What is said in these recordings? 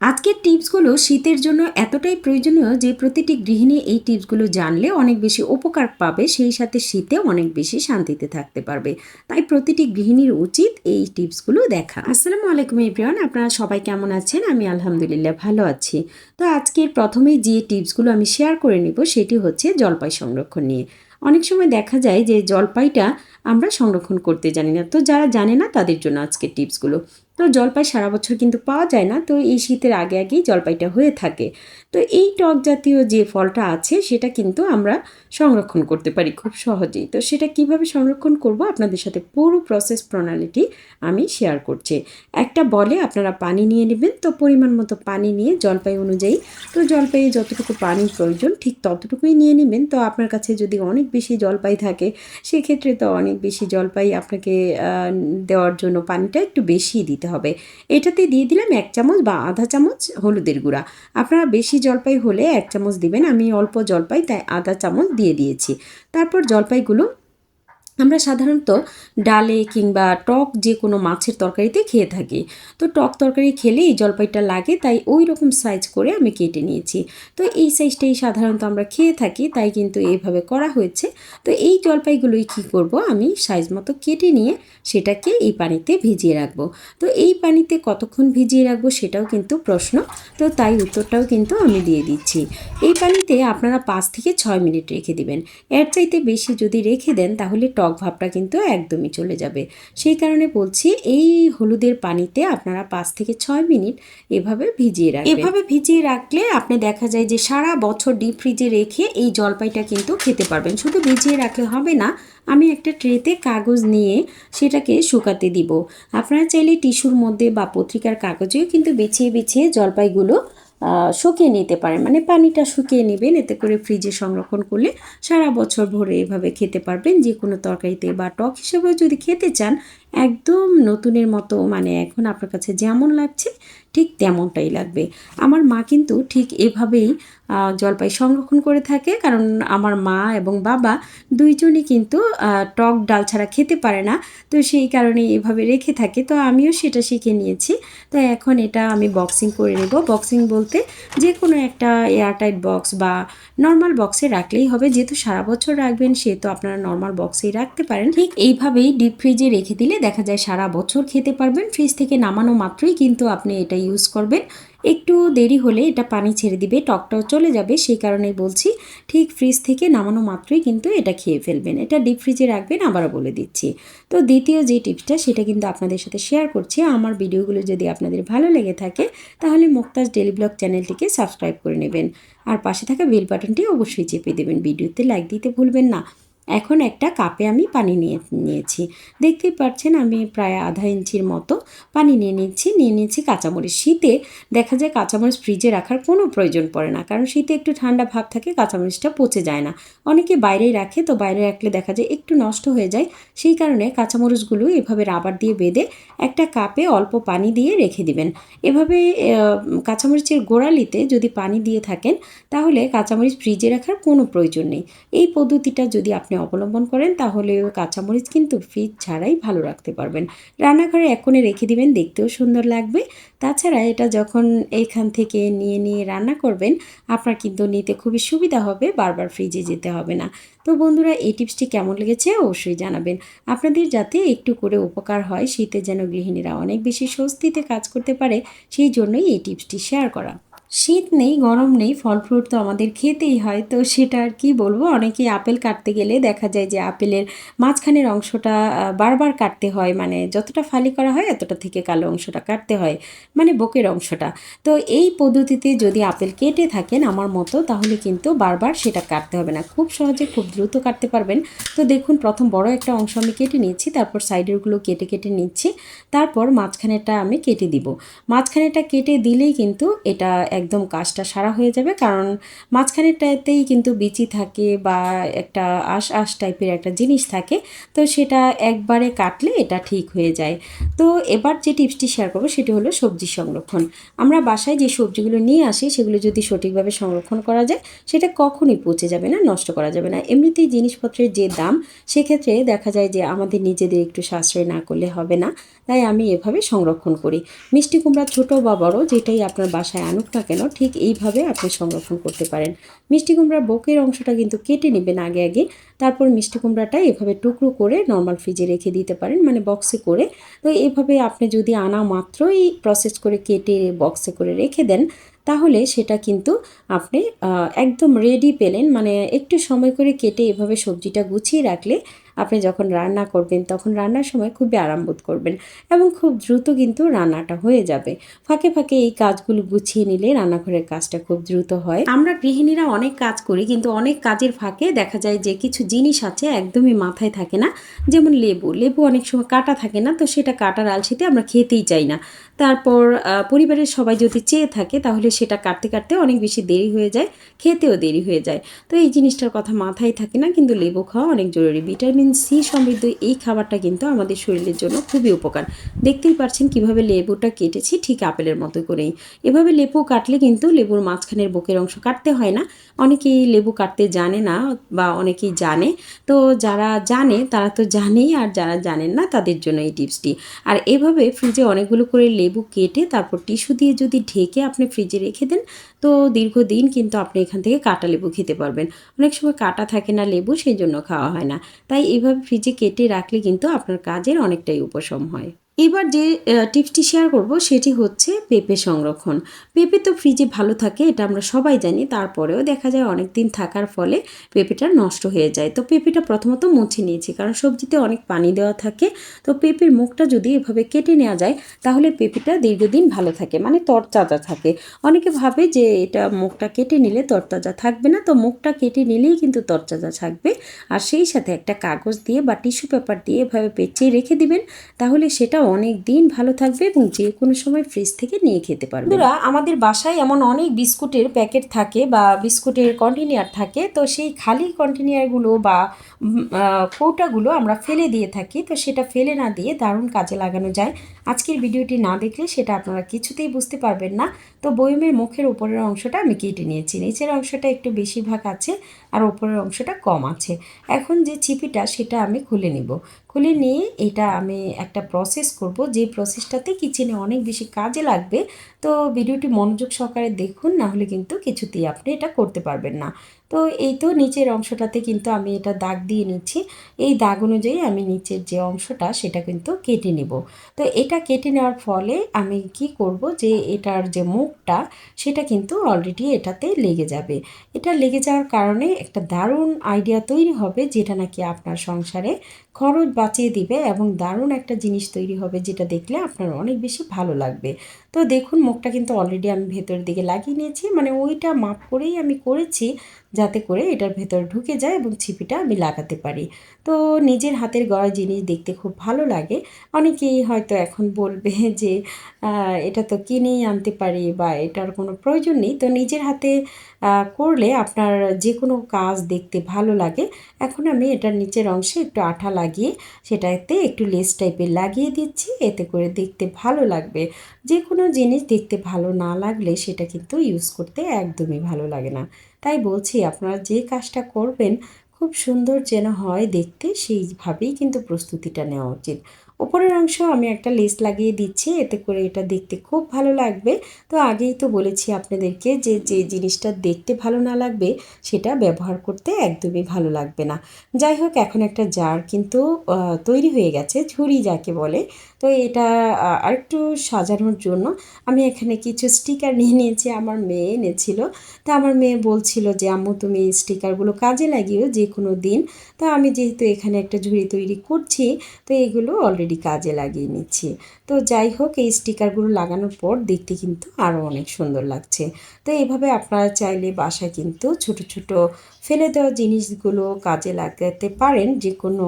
আজকের টিপসগুলো শীতের জন্য এতটাই প্রয়োজনীয় যে প্রতিটি গৃহিণী এই টিপসগুলো জানলে অনেক বেশি উপকার পাবে, সেই সাথে শীতে অনেক বেশি শান্তিতে থাকতে পারবে। তাই প্রতিটি গৃহিণীর উচিত এই টিপসগুলো দেখা। আসসালামু আলাইকুম এভরিওয়ান, আপনারা সবাই কেমন আছেন? আমি আলহামদুলিল্লাহ ভালো আছি। তো আজকের প্রথমেই যে টিপসগুলো আমি শেয়ার করে নিব, সেটি হচ্ছে জলপাই সংরক্ষণ নিয়ে। অনেক সময় দেখা যায় যে জলপাইটা আমরা সংরক্ষণ করতে জানি না। তো যারা জানে না, তাদের জন্য আজকের টিপসগুলো। তো জলপাই সারা বছর কিন্তু পাওয়া যায় না। তো এই শীতের আগে আগেই জলপাইটা হয়ে থাকে। তো এই টক জাতীয় যে ফলটা আছে, সেটা কিন্তু আমরা সংরক্ষণ করতে পারি খুব সহজেই। তো সেটা কীভাবে সংরক্ষণ করব? আপনাদের সাথে পুরো প্রসেস প্রণালীটি আমি শেয়ার করছি। একটা বলে আপনারা পানি নিয়ে নেবেন। তো পরিমাণ মতো পানি নিয়ে জলপাই অনুযায়ী তো জলপাইয়ে যতটুকু পানির প্রয়োজন ঠিক ততটুকুই নিয়ে নেবেন। তো আপনার কাছে যদি অনেক বেশি জলপাই থাকে, সেক্ষেত্রে তো অনেক বেশি জলপাই আপনাকে দেওয়ার জন্য পানিটা একটু বেশি দিতে হবে। এটাতে দিয়ে দিলাম এক চামচ বা আধা চামচ হলুদের গুঁড়া। আপনারা বেশি জলপাই হলে এক চামচ দিবেন, আমি অল্প জলপাই, তাই আধা চামচ দিয়ে দিয়েছি। তারপর জলপাইগুলো আমরা সাধারণত ডালে কিংবা টক যে কোনো মাছের তরকারিতে খেয়ে থাকি। তো টক তরকারি খেলে এই জলপাইটা লাগে, তাই ওই রকম সাইজ করে আমি কেটে নিয়েছি। তো এই সাইজটাই সাধারণত আমরা খেয়ে থাকি, তাই কিন্তু এইভাবে করা হয়েছে। তো এই জলপাইগুলোই কী করব আমি সাইজ মতো কেটে নিয়ে সেটাকে এই পানিতে ভিজিয়ে রাখব। তো এই পানিতে কতক্ষণ ভিজিয়ে রাখব সেটাও কিন্তু প্রশ্ন। তো তাই উত্তরটাও কিন্তু আমি দিয়ে দিচ্ছি। এই পানিতে আপনারা পাঁচ থেকে ছয় মিনিট রেখে দিবেন। এর চাইতে বেশি যদি রেখে দেন, তাহলে টক ভাবটা কিন্তু একদমই চলে যাবে। সেই কারণে বলছি, এই হলুদের পানিতে আপনারা পাঁচ থেকে ছয় মিনিট এভাবে ভিজিয়ে রাখবেন। এভাবে ভিজিয়ে রাখলে আপনি দেখা যায় যে সারা বছর ডিপ ফ্রিজে রেখে এই জলপাইটা কিন্তু খেতে পারবেন। শুধু ভিজিয়ে রাখলে হবে না, আমি একটা ট্রেতে কাগজ নিয়ে সেটাকে শুকাতে দিব। আপনারা চাইলে টিস্যুর মধ্যে বা পত্রিকার কাগজেও কিন্তু বিছিয়ে বিছিয়ে জলপাইগুলো শুকিয়ে নিতে পারেন মানে পানিটা শুকিয়ে নেবেন, এতে করে ফ্রিজে সংরক্ষণ করলে সারা বছর ভরে এভাবে খেতে পারবেন। যে কোনো তরকারিতে বা টক হিসেবেও যদি খেতে চান, একদম নতুনের মতো মানে এখন আপনার কাছে যেমন লাগছে ঠিক তেমনটাই লাগবে। আমার মা কিন্তু ঠিক এভাবেই জলপাই সংরক্ষণ করে থাকে। কারণ আমার মা এবং বাবা দুইজনই কিন্তু টক ডাল ছাড়া খেতে পারে না। তো সেই কারণে এভাবে রেখে থাকে। তো আমিও সেটা শিখে নিয়েছি। তো এখন এটা আমি বক্সিং করে নেব। বক্সিং বলতে যে কোনো একটা এয়ারটাইট বক্স বা নর্মাল বক্সে রাখলেই হবে। যেহেতু সারা বছর রাখবেন, সেহেতু আপনারা নর্মাল বক্সেই রাখতে পারেন। ঠিক এইভাবেই ডিপ ফ্রিজে রেখে দিলে দেখা যায় সারা বছর খেতে পারবেন। ফ্রিজ থেকে নামানো মাত্রই কিন্তু আপনি এটা ইউজ করবেন একটু দেরি হলে এটা পানি ছেড়ে দিবে, টকটাও চলে যাবে, সেই কারণেই বলছি ঠিক ফ্রিজ থেকে নামানো মাত্রই কিন্তু এটা খেয়ে ফেলবেন। এটা ডিপ ফ্রিজে রাখবেন, আবারও বলে দিচ্ছি। তো দ্বিতীয় যে টিপসটা, সেটা কিন্তু আপনাদের সাথে শেয়ার করছি। আমার ভিডিওগুলো যদি আপনাদের ভালো লেগে থাকে, তাহলে মুক্তাজ ডেলি ব্লগ চ্যানেলটিকে সাবস্ক্রাইব করে নেবেন। আর পাশে থাকা বেল বাটনটি অবশ্যই চেপে দেবেন। ভিডিওতে লাইক দিতে ভুলবেন না। এখন একটা কাপে আমি পানি নিয়ে, নিয়েছি। দেখতেই পাচ্ছেন আমি প্রায় আধা ইঞ্চির মতো পানি নিয়ে নিচ্ছি। নিয়ে নিয়েছি কাঁচামরিচ। শীতে দেখা যায় কাঁচামরিচ ফ্রিজে রাখার কোনো প্রয়োজন পড়ে না। কারণ শীতে একটু ঠান্ডা ভাব থাকে, কাঁচামরিচটা পচে যায় না। অনেকে বাইরেই রাখে, তো বাইরে রাখলে দেখা যায় একটু নষ্ট হয়ে যায়। সেই কারণে কাঁচামরিচগুলো এভাবে রাবার দিয়ে বেঁধে একটা কাপে অল্প পানি দিয়ে রেখে দিবেন। এভাবে কাঁচামরিচের গোড়ালিতে যদি পানি দিয়ে থাকেন, তাহলে কাঁচামরিচ ফ্রিজে রাখার কোনো প্রয়োজন নেই। এই পদ্ধতিটা যদি আপনি অবলম্বন করেন, তাহলে কাঁচামরিচ কিন্তু ফ্রিজ ছাড়াই ভালো রাখতে পারবেন। রান্নাঘরে কোণে রেখে দিবেন, দেখতেও সুন্দর লাগবে। তাছাড়া এটা যখন এইখান থেকে নিয়ে নিয়ে রান্না করবেন, আপনার কিন্তু নিতে খুবই সুবিধা হবে, বারবার ফ্রিজে যেতে হবে না। তো বন্ধুরা, এই টিপসটি কেমন লেগেছে অবশ্যই জানাবেন। আপনাদের যাতে একটু করে উপকার হয়, শীতে যেন গৃহিণীরা অনেক বেশি স্বস্তিতে কাজ করতে পারে, সেই জন্যই এই টিপসটি শেয়ার করা। শীত নেই, গরম নেই, ফল ফ্রুট তো আমাদের খেতেই হয়। তো সেটা আর কি বলব? অনেকেই আপেল কাটতে গেলে দেখা যায় যে আপেলের মাঝখানের অংশটা বারবার কাটতে হয়। মানে যতটা ফালি করা হয়, এতটা থেকে কালো অংশটা কাটতে হয়। মানে বুকের অংশটা। তো এই পদ্ধতিতে যদি আপেল কেটে থাকেন আমার মতো, তাহলে কিন্তু বারবার সেটা কাটতে হবে না। খুব সহজে খুব দ্রুত কাটতে পারবেন। তো দেখুন, প্রথম বড় একটা অংশ আমি কেটে নিচ্ছি, তারপর সাইডেরগুলো কেটে কেটে নিচ্ছি। তারপর মাঝখানেটা আমি কেটে দিব। মাঝখানেটা কেটে দিলেই কিন্তু এটা একদম কাজটা সারা হয়ে যাবে। কারণ মাঝখানেরটাতেই কিন্তু বিচি থাকে বা একটা আশ আশ টাইপের একটা জিনিস থাকে। তো সেটা একবারে কাটলে এটা ঠিক হয়ে যায়। তো এবার যে টিপসটি শেয়ার করব সেটি হলো সবজি সংরক্ষণ। আমরা বাসায় যে সবজিগুলো নিয়ে আসি সেগুলো যদি সঠিকভাবে সংরক্ষণ করা যায়, সেটা কখনই পচে যাবে না, নষ্ট করা যাবে না। এমনিতেই জিনিসপত্রের যে দাম, সেক্ষেত্রে দেখা যায় যে আমাদের নিজেদের একটু সাশ্রয় না করলে হবে না। তাই আমি এভাবে সংরক্ষণ করি। মিষ্টি কুমড়া ছোটো বা বড়, যেটাই আপনার বাসায় আনুক না কেন ঠিক এইভাবে আপনি সংরক্ষণ করতে পারেন। মিষ্টি কুমড়ার বকের অংশটা কিন্তু কেটে নেবেন আগে আগে। তারপর মিষ্টি কুমড়াটা এভাবে টুকরো করে নর্মাল ফ্রিজে রেখে দিতে পারেন মানে বক্সে করে। তো এভাবে আপনি যদি আনা মাত্রই প্রসেস করে কেটে বক্সে করে রেখে দেন, তাহলে সেটা কিন্তু আপনি একদম রেডি পেলেন। মানে একটু সময় করে কেটে এভাবে সবজিটা গুছিয়ে রাখলে আপনি যখন রান্না করবেন, তখন রান্নার সময় খুবই আরাম বোধ করবেন এবং খুব দ্রুত কিন্তু রান্নাটা হয়ে যাবে। ফাঁকে ফাঁকে এই কাজগুলো গুছিয়ে নিলে রান্নাঘরের কাজটা খুব দ্রুত হয়। আমরা গৃহিণীরা অনেক কাজ করি, কিন্তু অনেক কাজের ফাঁকে দেখা যায় যে কিছু জিনিস আছে একদমই মাথায় থাকে না। যেমন লেবু লেবু অনেক সময় কাটা থাকে না, তো সেটা কাটার আলসিতে আমরা খেতেই চাই না। তারপর পরিবারের সবাই যদি চেয়ে থাকে, তাহলে সেটা কাটতে কাটতে অনেক বেশি দেরি হয়ে যায়, খেতেও দেরি হয়ে যায়। তো এই জিনিসটার কথা মাথায় থাকে না, কিন্তু লেবু খাওয়া অনেক জরুরি। ভিটামিন সি সমৃদ্ধ এই খাবারটা কিন্তু আমাদের শরীরের জন্য খুবই উপকার। দেখতেই পাচ্ছেন কীভাবে লেবুটা কেটেছি ঠিক আপেলের মতো করেই। এভাবে লেবু কাটলে কিন্তু লেবুর মাঝখানের বুকের অংশ কাটতে হয় না। অনেকেই লেবু কাটতে জানে না বা অনেকেই জানে। তো যারা জানে, তারা তো জানেই আর যারা জানেন না, তাদের জন্য এই টিপসটি। আর এভাবে ফ্রিজে অনেকগুলো করে লেবু কেটে তারপর টিস্যু দিয়ে যদি ঢেকে আপনি ফ্রিজে রেখে দেন, তো দীর্ঘদিন কিন্তু আপনি এখান থেকে কাটা লেবু খেতে পারবেন। অনেক সময় কাটা থাকে না লেবু সেই জন্য খাওয়া হয় না। তাই এভাবে ফ্রিজে কেটে রাখলে কিন্তু আপনার কাজের অনেকটাই উপশম হয়। এবার যে টিপসটি শেয়ার করব সেটি হচ্ছে পেঁপে সংরক্ষণ। পেঁপে তো ফ্রিজে ভালো থাকে, এটা আমরা সবাই জানি, তারপরেও দেখা যায় অনেক দিন থাকার ফলে পেঁপেটা নষ্ট হয়ে যায়। তো পেঁপেটা প্রথমত মুছে নিয়েছি, কারণ সবজিতে অনেক পানি দেওয়া থাকে। তো পেঁপের মুখটা যদি এভাবে কেটে নেওয়া যায়, তাহলে পেঁপেটা দীর্ঘদিন ভালো থাকে মানে তরতাজা থাকে। অনেকে ভাবে যে, এটা মুখটা কেটে নিলে তরতাজা থাকবে না, তো মুখটা কেটে নিলেই কিন্তু তরতাজা থাকবে। আর সেই সাথে একটা কাগজ দিয়ে বা টিস্যু পেপার দিয়ে এভাবে পেঁচিয়ে রেখে দিবেন, তাহলে সেটা অনেক দিন ভালো থাকবে এবং যে কোনো সময় ফ্রিজ থেকে নিয়ে খেতে পারবে। বন্ধুরা, আমাদের বাসায় এমন অনেক বিস্কুটের প্যাকেট থাকে বা বিস্কুটের কন্টেনিয়ার থাকে। তো সেই খালি কন্টেনিয়ারগুলো বা কৌটাগুলো আমরা ফেলে দিয়ে থাকি। তো সেটা ফেলে না দিয়ে দারুণ কাজে লাগানো যায়। আজকের ভিডিওটি না দেখলে সেটা আপনারা কিছুতেই বুঝতে পারবেন না। তো বয়মের মুখের উপরের অংশটা আমি কেটে নিয়েছি। নিচের অংশটা একটু বেশিরভাগ আছে আর উপরের অংশটা কম আছে। এখন যে চিপিটা সেটা আমি খুলে নিব। খুলে নিয়ে এটা আমি একটা প্রসেস করব যে প্রসেসটাতে কিচেনে অনেক বেশি কাজে লাগবে, তো ভিডিওটি মনোযোগ সহকারে দেখুন না হলে কিন্তু কিছুতেই আপনি এটা করতে পারবেন না। তো এই তো নিচের অংশটাতে কিন্তু আমি এটা দাগ দিয়ে নিচ্ছি। এই দাগ অনুযায়ী আমি নিচের যে অংশটা সেটা কিন্তু কেটে নেব। তো এটা কেটে নেওয়ার ফলে আমি কি করব যে এটার যে মুখটা সেটা কিন্তু অলরেডি এটাতে লেগে যাবে। এটা লেগে যাওয়ার কারণে একটা দারুণ আইডিয়া তৈরি হবে যেটা নাকি আপনার সংসারে খরচ বাঁচিয়ে দিবে এবং দারুণ একটা জিনিস তৈরি হবে যেটা দেখলে আপনার অনেক বেশি ভালো লাগবে। তো দেখুন, মুখটা কিন্তু অলরেডি আমি ভেতরের দিকে লাগিয়ে নিয়েছি। মানে ওইটা মাপ করেই আমি করেছি যাতে করে এটার ভেতর ঢুকে যায় এবং ছিপিটা আমি লাগাতে পারি। তো নিজের হাতের গড়া জিনিস দেখতে খুব ভালো লাগে। অনেকেই হয়তো এখন বলবে যে এটা তো কিনেই আনতে পারি বা এটার কোনো প্রয়োজন নেই। তো নিজের হাতে করলে আপনার যে কোনো কাজ দেখতে ভালো লাগে। এখন আমি এটার নিচের অংশে একটু আঠা লাগিয়ে সেটাতে একটু লেস টাইপের লাগিয়ে দিচ্ছি। এতে করে দেখতে ভালো লাগবে। যে কোনো জিনিস দেখতে ভালো না লাগলে সেটা কিন্তু ইউজ করতে একদমই ভালো লাগে না। তাই বলছি, আপনারা যে কাজটা করবেন, খুব সুন্দর যেন হয় দেখতে, সেইভাবেই কিন্তু প্রস্তুতিটা নেওয়া উচিত। ওপরের অংশ আমি একটা লেস লাগিয়ে দিচ্ছি, এতে করে এটা দেখতে খুব ভালো লাগবে। তো আগেই তো বলেছি আপনাদেরকে যে যে জিনিসটা দেখতে ভালো না লাগবে, সেটা ব্যবহার করতে একদমই ভালো লাগবে না। যাই হোক, এখন একটা জার কিন্তু তৈরি হয়ে গেছে ঝুড়ি যাকে বলে। তো এটা আরেকটু সাজানোর জন্য আমি এখানে কিছু স্টিকার নিয়ে নিয়েছি, আমার মেয়ে এনেছিল। তা আমার মেয়ে বলছিল যে, আম্মু, তুমি স্টিকারগুলো কাজে লাগিও যে কোনো দিন। তো আমি যেহেতু এখানে একটা ঝুড়ি তৈরি করছি, তো এইগুলো অলরেডি কাজে লাগিয়ে নিচ্ছি। তো যাই হোক, এই স্টিকারগুলো লাগানোর পর দেখতে কিন্তু আরও অনেক সুন্দর লাগছে। তো এইভাবে আপনারা চাইলে বাসায় কিন্তু ছোট ছোট ফেলে দেওয়া জিনিসগুলো কাজে লাগাতে পারেন। যে কোনো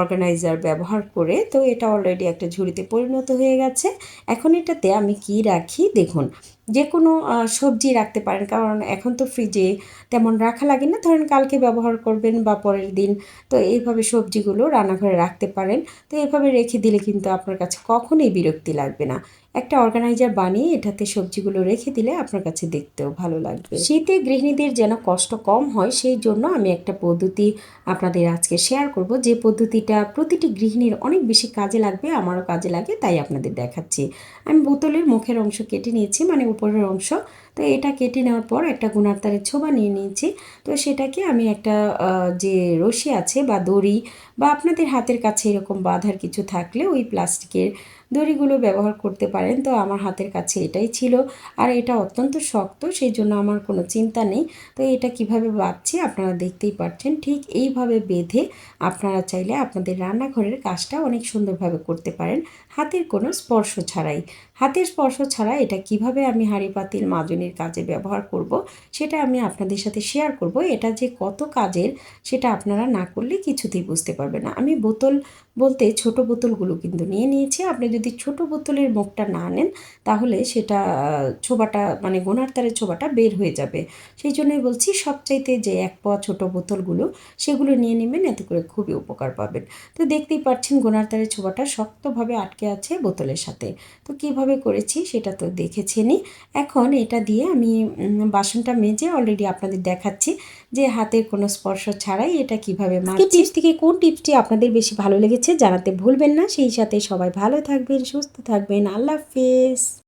অর্গানাইজার ব্যবহার করে, তো এটা অলরেডি একটা ঝুড়িতে পরিণত হয়ে গেছে। এখন এটাতে আমি কি রাখি? দেখুন যে কোনো সবজি রাখতে পারেন, কারণ এখন তো ফ্রিজে তেমন রাখা লাগে না। ধরেন কালকে ব্যবহার করবেন বা পরের দিন, তো এইভাবে সবজিগুলো রান্নাঘরে রাখতে পারেন। তো এইভাবে রেখে দিলে কিন্তু আপনার কাছে কখনোই বিরক্তি লাগবে না। একটা অর্গানাইজার বানিয়ে এটাতে সবজিগুলো রেখে দিলে আপনার কাছে দেখতেও ভালো লাগবে। শীতে গৃহিণীদের যেন কষ্ট কম হয়, সেই জন্য আমি একটা পদ্ধতি আপনাদের আজকে শেয়ার করব। যে পদ্ধতিটা প্রতিটি গৃহিণীর অনেক বেশি কাজে লাগবে, আমারও কাজে লাগে, তাই আপনাদের দেখাচ্ছি। আমি বোতলের মুখের অংশ কেটে নিয়েছি মানে উপরের অংশ। তো এটা কেটে নেওয়ার পর একটা গুনার তারের ছোবা নিয়ে নিয়েছি। তো সেটাকে আমি একটা যে রশি আছে বা দড়ি বা আপনাদের হাতের কাছে এরকম বাঁধার কিছু থাকলে ওই প্লাস্টিকের দড়িগুলো ব্যবহার করতে পারেন। তো আমার হাতের কাছে এটাই ছিল। আর এটা অত্যন্ত শক্ত, সেই জন্য আমার কোনো চিন্তা নেই। তো এটা কীভাবে বাঁধছি আপনারা দেখতেই পাচ্ছেন ঠিক এইভাবে বেঁধে আপনারা চাইলে আপনাদের রান্নাঘরের কাজটা অনেক সুন্দরভাবে করতে পারেন। হাতের কোনো স্পর্শ ছাড়াই। হাতের স্পর্শ ছাড়া এটা কীভাবে আমি হাঁড়ি পাতিল মাজনির কাজে ব্যবহার করব, সেটা আমি আপনাদের সাথে শেয়ার করব। এটা যে কত কাজের, সেটা আপনারা না করলে কিছুতেই বুঝতে পারবেন না। আমি বোতল বলতে ছোট বোতলগুলো কিন্তু নিয়ে নিয়েছি। আপনি যদি ছোট বোতলের মুখটা না নেন, তাহলে সেটা, ছোবাটা মানে গোনার তারের ছোবাটা বের হয়ে যাবে। সেই জন্যই বলছি, সবচাইতে যে এক পাওয়া ছোট বোতলগুলো, সেগুলো নিয়ে নেবেন, এতে করে খুবই উপকার পাবেন। তো দেখতেই পাচ্ছেন, গোনার তারের ছোবাটা শক্তভাবে আটকে আছে বোতলের সাথে। তো কীভাবে করেছি সেটা তো দেখেছেনি এখন এটা দিয়ে আমি বাসনটা মেজে অলরেডি আপনাদের দেখাচ্ছি যে হাতের কোনো স্পর্শ ছাড়াই এটা কীভাবে মাছ টিপস থেকে কোন টিপসটি আপনাদের বেশি ভালো লেগেছে জানাতে ভুলবেন না। সেই সাথে সবাই ভালো থাকবেন সুস্থ থাকবেন। আল্লাহ হাফেজ।